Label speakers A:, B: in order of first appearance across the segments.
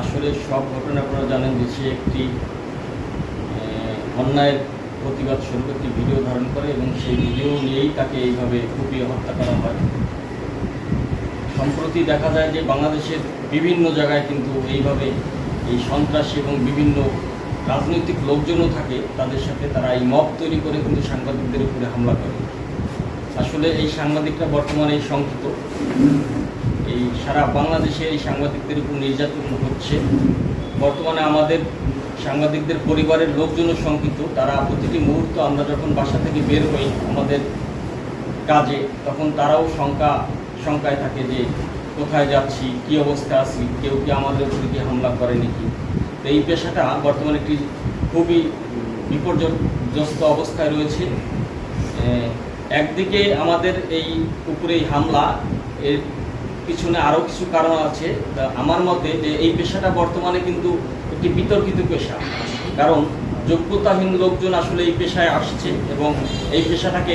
A: আসলে সব ঘটনা আপনারা জানেন যে সে একটি অন্যায়ের প্রতিবাদ স্বরূপ একটি ভিডিও ধারণ করে এবং সেই ভিডিও নিয়েই তাকে এইভাবে কুপিয়ে হত্যা করা হয়। সম্প্রতি দেখা যায় যে বাংলাদেশের বিভিন্ন জায়গায় কিন্তু এইভাবে এই সন্ত্রাসী এবং বিভিন্ন রাজনৈতিক লোকজনও থাকে, তাদের সাথে তারা এই মব তৈরি করে কিন্তু সাংবাদিকদের উপরে হামলা করে। আসলে এই সাংবাদিকরা বর্তমানে এই শঙ্কিত এই সারা বাংলাদেশে এই সাংবাদিকদের উপর নির্যাতন হচ্ছে। বর্তমানে আমাদের সাংবাদিকদের পরিবারের লোকজনও শঙ্কিত। তারা প্রতিটি মুহূর্ত আমরা যখন বাসা থেকে বের হই আমাদের কাজে, তখন তারাও শঙ্কা, শঙ্কায় থাকে যে কোথায় যাচ্ছি, কি অবস্থা আছি, কেউ কি আমাদের উপরে কি হামলা করে নাকি? তো এই পেশাটা বর্তমানে একটি খুবই বিপর্যস্ত অবস্থায় রয়েছে। একদিকে আমাদের এই উপরে হামলা, এর পিছনে আরও কিছু কারণ আছে। আমার মতে যে এই পেশাটা বর্তমানে কিন্তু একটি বিতর্কিত পেশা। কারণ যোগ্যতাহীন লোকজন আসলে এই পেশায় আসছে এবং এই পেশাটাকে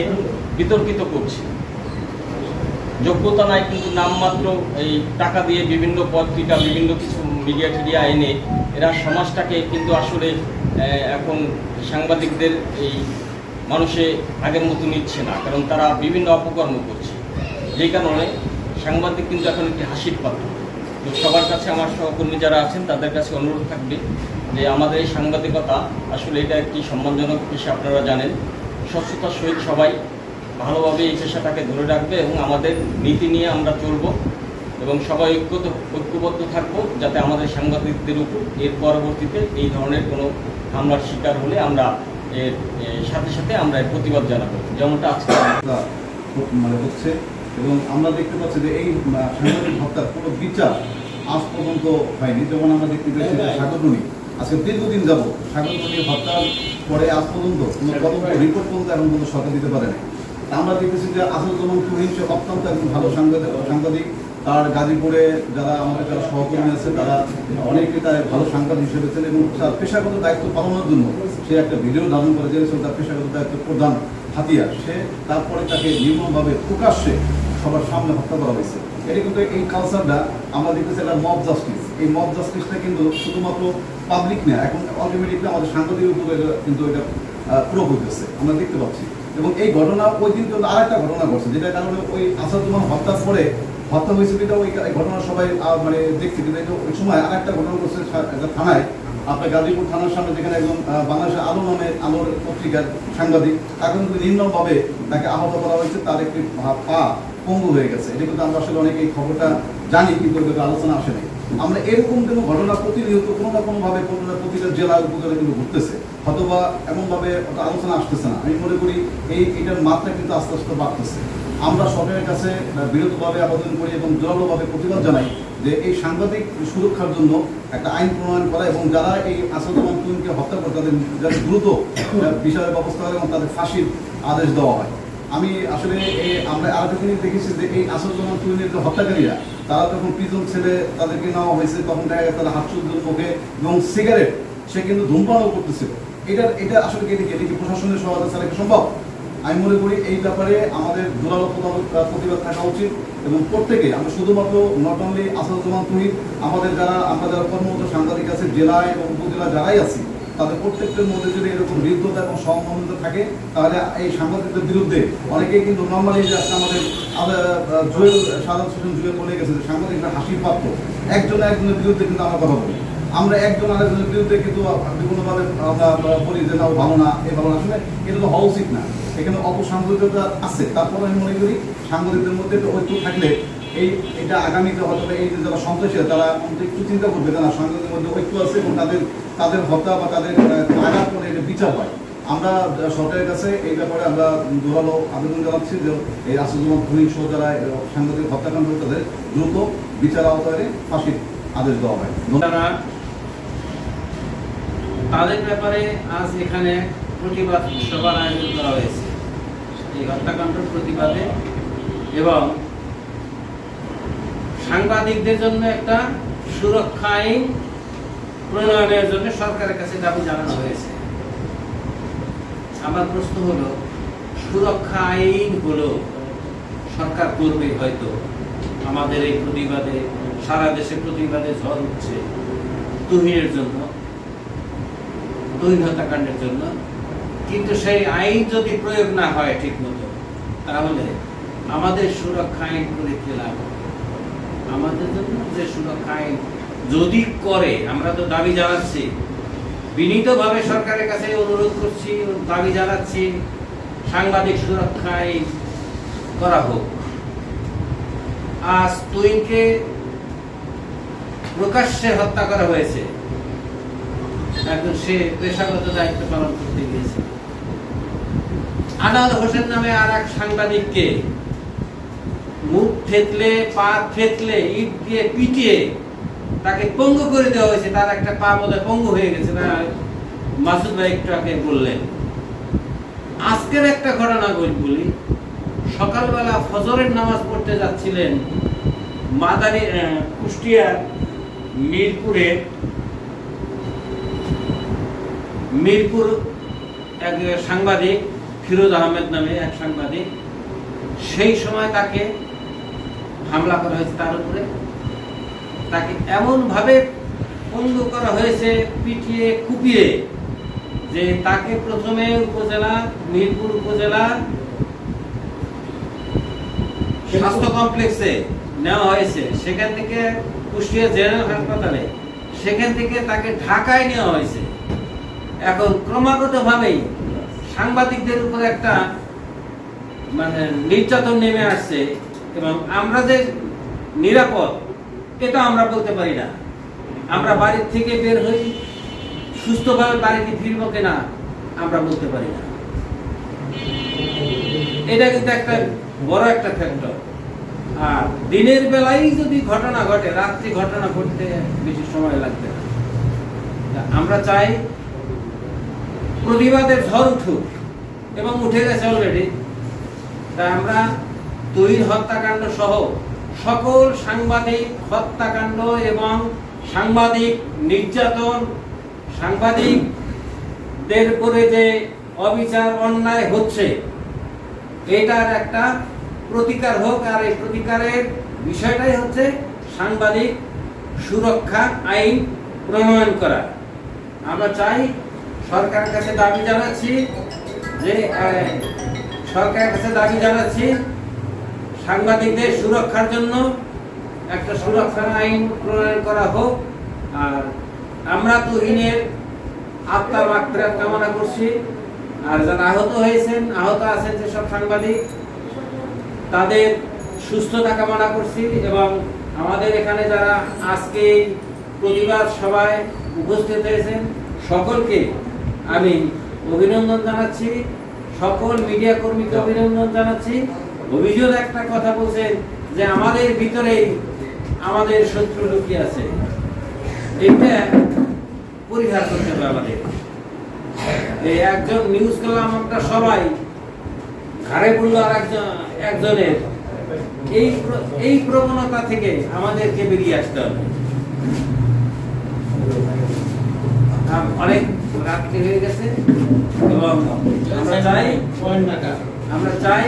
A: বিতর্কিত করছে। যোগ্যতা নাই কিন্তু নামমাত্র এই টাকা দিয়ে বিভিন্ন পত্রিকা বিভিন্ন কিছু মিডিয়া টিডিয়া এনে এরা সমাজটাকে কিন্তু আসলে এখন সাংবাদিকদের এই মানুষে আগের মতো নিচ্ছে না। কারণ তারা বিভিন্ন অপকর্ম করছে। যে কারণে সাংবাদিক কিন্তু এখন একটি হাসির পাত্র। তো সবার কাছে আমার সহকর্মী যারা আছেন, তাদের কাছে অনুরোধ থাকবে যে আমাদের এই সাংবাদিকতা আসলে এটা একটি সম্মানজনক পেশা আপনারা জানেন। স্বচ্ছতার সহিত সবাই ভালোভাবে এই পেশাটাকে ধরে রাখবে এবং আমাদের নীতি নিয়ে আমরা চলব এবং সবাই ঐক্যত ঐক্যবদ্ধ থাকব যাতে আমাদের সাংবাদিকদের উপর এর পরবর্তীতে এই ধরনের কোনো হামলার শিকার হলে আমরা এর সাথে সাথে আমরা প্রতিবাদ জানাব। যেমনটা আজকে
B: মানে হচ্ছে এবং আমরা দেখতে পাচ্ছি যে এই সাংবাদিক হত্যার কোনো বিচার আজ পর্যন্ত হয়নি। যেমন আমরা দেখতে পেয়েছি যে সাগররুনি আজকে দীর্ঘদিন যাব সাগররুনি হত্যার পরে আজ পর্যন্ত কোনো তদন্ত রিপোর্ট পর্যন্ত এখন পর্যন্ত সরকার দিতে পারে না আমরা দেখতেছি যে আসাদুজ্জামান তুহিন সে অত্যন্ত একজন ভালো সাংবাদিক সাংবাদিক। তার গাজীপুরে যারা আমাদের যারা সহকর্মী আছে তারা অনেকে তার ভালো সাংবাদিক হিসেবে ছিলেন এবং তার পেশাগত দায়িত্ব পালনের জন্য সে একটা ভিডিও ধারণ করে যে তার পেশাগত দায়িত্ব প্রধান হাতিয়ার। সে তারপরে তাকে নির্মমভাবে প্রকাশ্যে সবার সামনে হত্যা করা হয়েছে। এটা কিন্তু এই কালচারটা আমরা দেখতেছি একটা মব জাস্টিস এই মব জাস্টিসটা কিন্তু শুধুমাত্র পাবলিক না, এখন অটোমেটিকলি আমাদের সাংবাদিকের উপরে কিন্তু এটা প্রয়োগ হইতেছে। আমরা দেখতে পাচ্ছি। এবং এই ঘটনা ওই দিন কিন্তু আর একটা ঘটনা ঘটছে, যেটার কারণে ওই আসাদুমান হত্যার পরে হত্যা হয়েছে যেটা ওই ঘটনা সবাই মানে দেখছে। কিন্তু ওই সময় আর একটা ঘটনা ঘটছে একটা থানায়। আপনার গাজীপুর থানার সামনে যেখানে একজন বাংলাদেশের আলো নামে আলোর পত্রিকার সাংবাদিক, তাকে কিন্তু নির্মমভাবে তাকে আহত করা হয়েছে। তার একটি পা পঙ্গু হয়ে গেছে। এটা কিন্তু আমরা আসলে অনেকে এই খবরটা জানি, কিন্তু আলোচনা আসে নাই। আমরা এরকম কোনো ঘটনা প্রতিনিয়ত কোনো না কোনোভাবে কোনো না প্রতিটা জেলা উপজেলা কিন্তু ঘটতেছে। হয়তোবা এমনভাবে আলোচনা আসতেছে না। আমি মনে করি এই, এটার মাত্রা কিন্তু আস্তে আস্তে বাড়তেছে। আমরা সরকারের কাছে বিরতভাবে আবেদন করি এবং জোরালোভাবে প্রতিবাদ জানাই যে এই সাংবাদিক সুরক্ষার জন্য একটা আইন প্রণয়ন করা এবং যারা এই আসাদুজ্জামান তুহিনকে হত্যা করে তাদের দ্রুত বিচারের ব্যবস্থা করে এবং তাদের ফাঁসির আদেশ দেওয়া হয়। আমি আসলে আমরা আরও জিনিস দেখেছি যে এই আসাদুজ্জামান তুহিনের যে হত্যাকারীরা, তারা যখন প্রিজন ছেলে তাদেরকে নেওয়া হয়েছে, তখন দেখা গেছে তারা হাতসুদ্ধ মুখে এবং সিগারেট সে কিন্তু ধূমপানও করতেছিল। এটা এটা আসলে কি এটা কি- প্রশাসনের সহায়তা ছাড়া কি সম্ভব? আমি মনে করি এই ব্যাপারে আমাদের জোরালো প্রতিবাদ- থাকা উচিত এবং প্রত্যেকে, আমরা শুধুমাত্র নট অনলি আসাদুজ্জামান তুহিন আমাদের যারা, আমরা যারা কর্মরত সাংবাদিক আছে, জেলায় এবং উপজেলা যারাই আছি তাদের প্রত্যেকটার মধ্যে যদি এরকম বিরুদ্ধতা এবং সহমর্মিত থাকে, তাহলে এই সাংবাদিকদের বিরুদ্ধে অনেকেই কিন্তু নর্মালি যে আজকে আমাদের জুয়েল, সাধারণ হোসেন জুয়েল বলে গেছে যে সাংবাদিকরা হাসির পাত্র। একজন একজনের বিরুদ্ধে কিন্তু আমরা কথা বলি। আমরা একজন আরেকজনের বিরুদ্ধে কিন্তু বিভিন্নভাবে আমরা বলি যে, না ভালো না, এ ভালো আসলে এটা তো হওয়া উচিত না। এখানে অপসাংবাদিকতা আছে। তারপরে আমি মনে করি সাংবাদিকদের মধ্যে একটা ঐক্য থাকলে এই এটা আগামীতে হয়তো এই যে যারা সন্ত্রাসী তারা একটু চিন্তা করবে না সাংবাদিকদের মধ্যে ঐক্য আছে এবং তাদের তাদের হত্যা বা তাদের আঘাত করে এটা বিচার হয়। আমরা সরকারের কাছে এই ব্যাপারে আমরা জোরালো আবেদন জানাচ্ছি যে এই আসাদুজ্জামান তুহিন সহ যারা সাংবাদিক হত্যাকাণ্ড তাদের দ্রুত বিচার আওতায় ফাঁসির আদেশ দেওয়া হয়।
C: তারা তাদের ব্যাপারে আজ এখানে প্রতিবাদ সভার আয়োজন করা হয়েছে। এই হত্যাকাণ্ডের প্রতিবাদে এবং সাংবাদিকদের জন্য একটা সুরক্ষা আইন প্রণয়নের জন্য সরকারের কাছে দাবি জানানো হয়েছে। আমার প্রশ্ন হলো, সুরক্ষা আইন হলো সরকার করবে হয়তো? আমাদের এই প্রতিবাদে, সারা দেশে প্রতিবাদে ঝড় উঠছে তুহিনের জন্য, তুহিন হত্যাকাণ্ডের জন্য। কিন্তু সেই আইন যদি প্রয়োগ না হয় ঠিক মতো তাহলে আমাদের সুরক্ষা আইন করে কি লাভ? আমাদের জন্য যে সুরক্ষা আইন যদি করে, আমরা তো দাবি জানাচ্ছি। বিনীতভাবে সরকারের কাছে অনুরোধ করছি, দাবি জানাচ্ছি, সাংবাদিক সুরক্ষা আইন করা হোক। আজ তুইনকে প্রকাশ্যে হত্যা করা হয়েছে। এখন সে পেশাগত দায়িত্ব পালন করতে গিয়েছে। আনার হোসেন নামে আর এক সাংবাদিককে মুখ থেতলে, পা থেতলে, ইট দিয়ে পিটিয়ে তাকে পঙ্গু করে দেওয়া হয়েছে। তার একটা পা বোধহয় পঙ্গু হয়ে গেছে না? মাসুদ ভাই একটু আগে বললেন, আজকের একটা ঘটনা বলি সকালবেলা ফজরের নামাজ পড়তে যাচ্ছিলেন মাদারি কুষ্টিয়ার মিরপুরে। মিরপুর এক সাংবাদিক, ফিরোজ আহমেদ নামে এক সাংবাদিক, সেই সময় তাকে হামলা করা হয়েছে তার উপরে। তাকে এমন ভাবে পঙ্গু করা হয়েছে, পিটিয়ে, কুপিয়ে, যে তাকে প্রথমে উপজেলা, মিরপুর উপজেলা স্বাস্থ্য কমপ্লেক্সে নেওয়া হয়েছে। সেখান থেকে কুষ্টিয়া জেনারেল হাসপাতালে, সেখান থেকে তাকে ঢাকায় নেওয়া হয়েছে। এখন ক্রমাগত ভাবেই সাংবাদিকদের উপর একটা মানে নির্যাতন নেমে আসছে। এবং আমরা যে নিরাপদ, এটা আমরা বলতে পারি না। আমরা বাড়ির থেকে বের হই, সুস্থভাবে বাড়িতে ফিরবো কিনা, আমরা বলতে পারি না। এটা কিন্তু একটা বড় একটা ফ্যাক্টর আর দিনের বেলায় যদি ঘটনা ঘটে, রাত্রি ঘটনা ঘটতে বেশি সময় লাগবে আমরা চাই প্রতিবাদের ঝড় উঠুক এবং উঠে গেছে অলরেডি তা আমরা তৈরি হত্যাকাণ্ড সহ সকল সাংবাদিক হত্যাকাণ্ড এবং সাংবাদিক নির্যাতন, সাংবাদিকদের উপরে যে অবিচার, অন্যায় হচ্ছে, এটার একটা প্রতিকার হোক আর এই প্রতিকারের বিষয়টাই হচ্ছে সাংবাদিক সুরক্ষা আইন প্রণয়ন করা। আমরা চাই সরকারের কাছে দাবি জানাচ্ছি যে সরকারের কাছে দাবি জানাচ্ছি সাংবাদিকদের সুরক্ষার জন্য একটা সুরক্ষার আইন প্রণয়ন করা হোক। আর আমরা তুহিনের আত্মার মাত্রা কামনা করছি। আর যারা আহত হয়েছেন, আহত আছেন যেসব সাংবাদিক, তাদের সুস্থতা কামনা করছি এবং আমাদের এখানে যারা আজকে প্রতিবাদ সভায় উপস্থিত হয়েছেন, সকলকে আমি অভিনন্দন জানাচ্ছি। সকল মিডিয়া কর্মীকে অভিনন্দন জানাচ্ছি। অভিযোগ একটা কথা বলছেন যে আমাদের ভিতরেই আমাদের শত্রু লুকিয়ে আছে। এটা পরিহার করতে হবে আমাদের। এই একজন নিউজ করলাম আমরা সবাই ঘাড়ে পড়ল আর একজন একজনের। এই এই প্রবণতা থেকে আমাদেরকে বেরিয়ে আসতে হবে। অনেক রাত্রি হয়ে গেছে এবং আমরা চাই আমরা চাই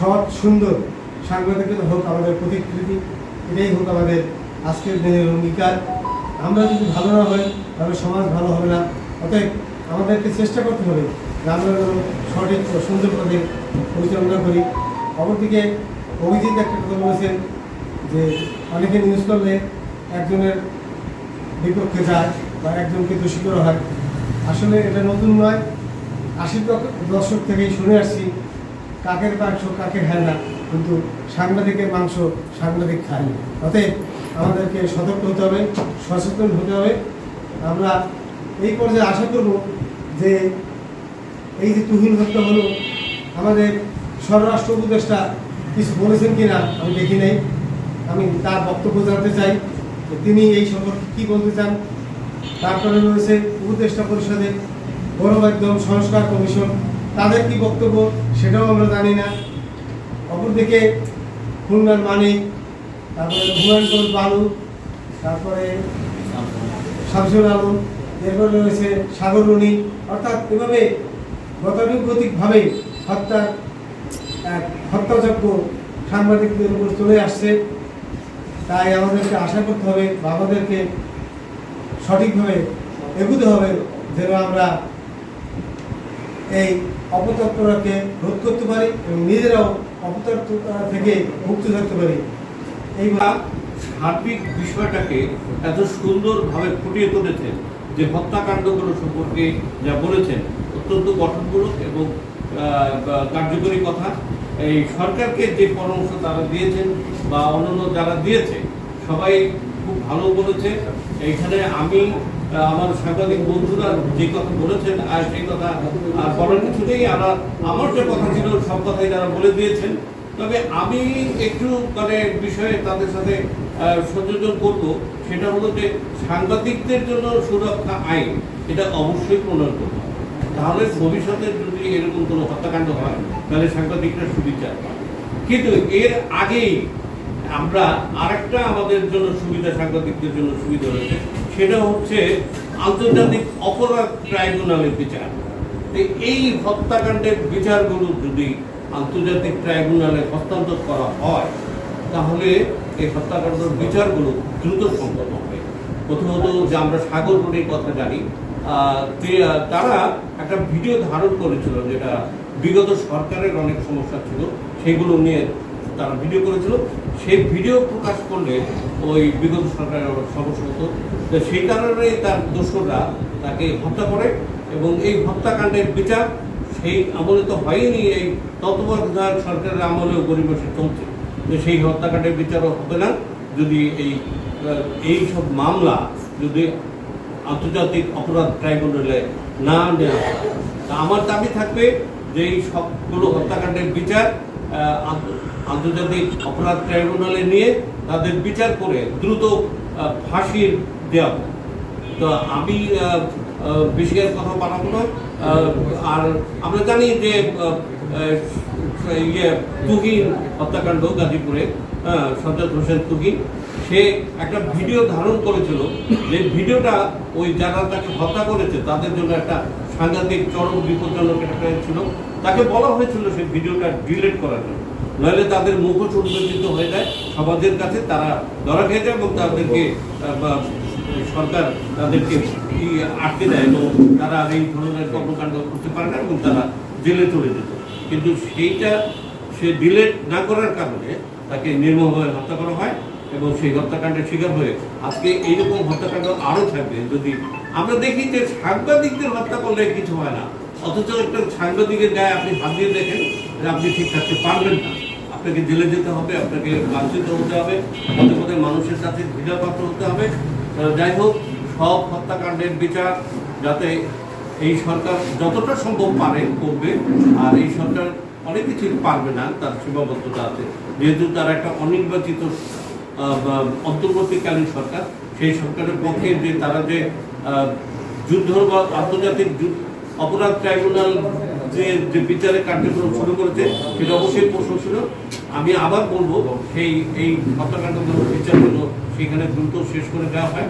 D: সৎ, সুন্দর সাংবাদিকতা হোক আমাদের প্রতিকৃতি, এটাই হোক আমাদের আজকের দিনের অঙ্গীকার। আমরা যদি ভালো না হই, তাহলে সমাজ ভালো হবে না। অতএব আমাদেরকে চেষ্টা করতে হবে আমরা সঠিক ও সুন্দর পথে পরিচালনা করি। অপরদিকে অভিজিৎ একটা কথা বলেছেন যে অনেকে নিউজ করলে একজনের বিপক্ষে যায় বা একজনকে দোষী করা হয়। আসলে এটা নতুন নয়। আশির দশ- দশক থেকেই শুনে আসছি কাকের মাংস কাকে খায় না কিন্তু সাংবাদিকের মাংস সাংবাদিক খায় না অতএব আমাদেরকে সতর্ক হতে হবে, সচেতন হতে হবে। আমরা এই পর্যায়ে আশা করব যে এই যে তুহিন হত্যা হলো, আমাদের স্বরাষ্ট্র উপদেষ্টা কিছু বলেছেন কিনা আমি দেখি নাই। আমি তার বক্তব্য জানতে চাই যে তিনি এই সম্পর্কে কী বলতে চান। তারপরে রয়েছে উপদেষ্টা পরিষদে গণমাধ্যম সংস্কার কমিশন। তাদের কি বক্তব্য সেটাও আমরা জানি না। অপরদিকে খুলনার মানিক, তারপরে হুমায়ুন বালু, তারপরে শামসুল আলম, এরপরে রয়েছে সাগরণী অর্থাৎ এভাবে গতানুগতিকভাবে হত্যার এক হত্যাযজ্ঞ সাংবাদিকদের উপর চলে আসছে। তাই আমাদেরকে আশা করতে হবে বা আমাদেরকে সঠিকভাবে এগুতে হবে, যেন আমরা এই অপতৎপরকে রোধ করতে পারি এবং নিজেরাও অপতৎপরতা থেকে মুক্ত থাকতে পারি। এই
E: সার্বিক বিষয়টাকে এত সুন্দরভাবে ফুটিয়ে তুলেছেন যে হত্যাকাণ্ডগুলো সম্পর্কে যা বলেছেন, অত্যন্ত গঠনমূলক এবং কার্যকরী কথা। এই সরকারকে যে পরামর্শ তারা দিয়েছেন বা অন্যান্য যারা দিয়েছে, সবাই খুব ভালো বলেছে। এইখানে আমি আমার সাংবাদিক বন্ধুরা যে কথা বলেছেন আর সেই কথা আর বলার কিছু নেই আর আমার যে কথা ছিল, সব কথাই তারা বলে দিয়েছেন। তবে আমি একটু মানে বিষয়ে তাদের সাথে সংযোজন করব। সেটা হলো যে সাংবাদিকদের জন্য সুরক্ষা আইন, এটা অবশ্যই প্রণয়ন করতে তাহলে ভবিষ্যতে যদি এরকম কোনো হত্যাকাণ্ড হয়, তাহলে সাংবাদিকরা সুবিচার কিন্তু এর আগেই আমরা আরেকটা আমাদের জন্য সুবিধা, সাংবাদিকদের জন্য সুবিধা হয়েছে সেটা হচ্ছে আন্তর্জাতিক অপরাধ ট্রাইব্যুনালের বিচার। এই হত্যাকাণ্ডের বিচারগুলো যদি আন্তর্জাতিক ট্রাইব্যুনালে হস্তান্তর করা হয়, তাহলে এই হত্যাকাণ্ডের বিচারগুলো দ্রুত সম্পন্ন হবে। প্রথমত যে আমরা সাগর রোডের কথা জানি তারা একটা ভিডিও ধারণ করেছিল যেটা বিগত সরকারের অনেক সমস্যা ছিল, সেগুলো নিয়ে তারা ভিডিও করেছিল, সেই ভিডিও প্রকাশ করলে ওই বিগত সরকারের সমস্যা হতো তো সেই কারণেই তার দোষরা তাকে হত্যা করে এবং এই হত্যাকাণ্ডের বিচার সেই আমলে তো হয়নি, এই তত্ত্বাবধায়ক সরকারের আমলেও পরিবেশে চলছে। তো সেই হত্যাকাণ্ডের বিচারও হবে না। যদি এই এই সব মামলা যদি আন্তর্জাতিক অপরাধ ট্রাইব্যুনালে না নেওয়া হয়, তা আমার দাবি থাকবে যে এই সবগুলো হত্যাকাণ্ডের বিচার আন্তর্জাতিক অপরাধ ট্রাইব্যুনালে নিয়ে তাদের বিচার করে দ্রুত ফাঁসির দেওয়া তো আমি বেশি আর কথা বাড়াবো না। আর আমরা জানি যে ইয়ে তুহিন হত্যাকাণ্ড গাজীপুরে হ্যাঁ, সজ্জাদ হোসেন তুহিন সে একটা ভিডিও ধারণ করেছিল যে ভিডিওটা ওই যারা তাকে হত্যা করেছে তাদের জন্য একটা সাংঘাতিক চরম বিপজ্জনক একটা ছিল। তাকে বলা হয়েছিল সেই ভিডিওটা ডিলেট করার জন্য। নইলে তাদের মুখোশ উন্মোচিত হয়ে যায়। সমাজের কাছে তারা ধরা খেয়ে যায় এবং তাদেরকে সরকার তাদেরকে আটকে দেয় এবং তারা আর এই ধরনের কর্মকাণ্ড করতে পারে না এবং তারা জেলে চলে যেত। কিন্তু সেইটা সে ডিলেট না করার কারণে তাকে নির্মমভাবে হত্যা করা হয় এবং সেই হত্যাকাণ্ডের শিকার হয়ে আজকে এইরকম হত্যাকাণ্ড আরও থাকবে। যদি আমরা দেখি যে সাংবাদিকদের হত্যা করলে কিছু হয় না, অথচ একটা সাংবাদিকের গায়ে আপনি হাত দিয়ে দেখেন, আপনি ঠিক থাকতে পারবেন না। আপনাকে জেলে যেতে হবে, আপনাকে লাঞ্ছিত হতে হবে পদে পদে মানুষের কাছে ঘৃণাপাত্র হতে হবে। যাই হোক, সব হত্যাকাণ্ডের বিচার যাতে এই সরকার যতটা সম্ভব পারে করবে, আর এই সরকার অনেক কিছুই পারবে না, তার সীমাবদ্ধতা আছে। যেহেতু তার একটা অনির্বাচিত অন্তর্বর্তীকালীন সরকার, সেই সরকারের পক্ষে যে তারা যে যুদ্ধ বা আন্তর্জাতিক অপরাধ ট্রাইব্যুনাল যে যে বিচারের কার্যক্রম শুরু করেছে, সেটা অবশ্যই প্রশ্ন ছিল। আমি আবার বলব, সেই, এই হত্যাকাণ্ডগুলো বিচারগুলো সেখানে দ্রুত শেষ করে দেওয়া হয়।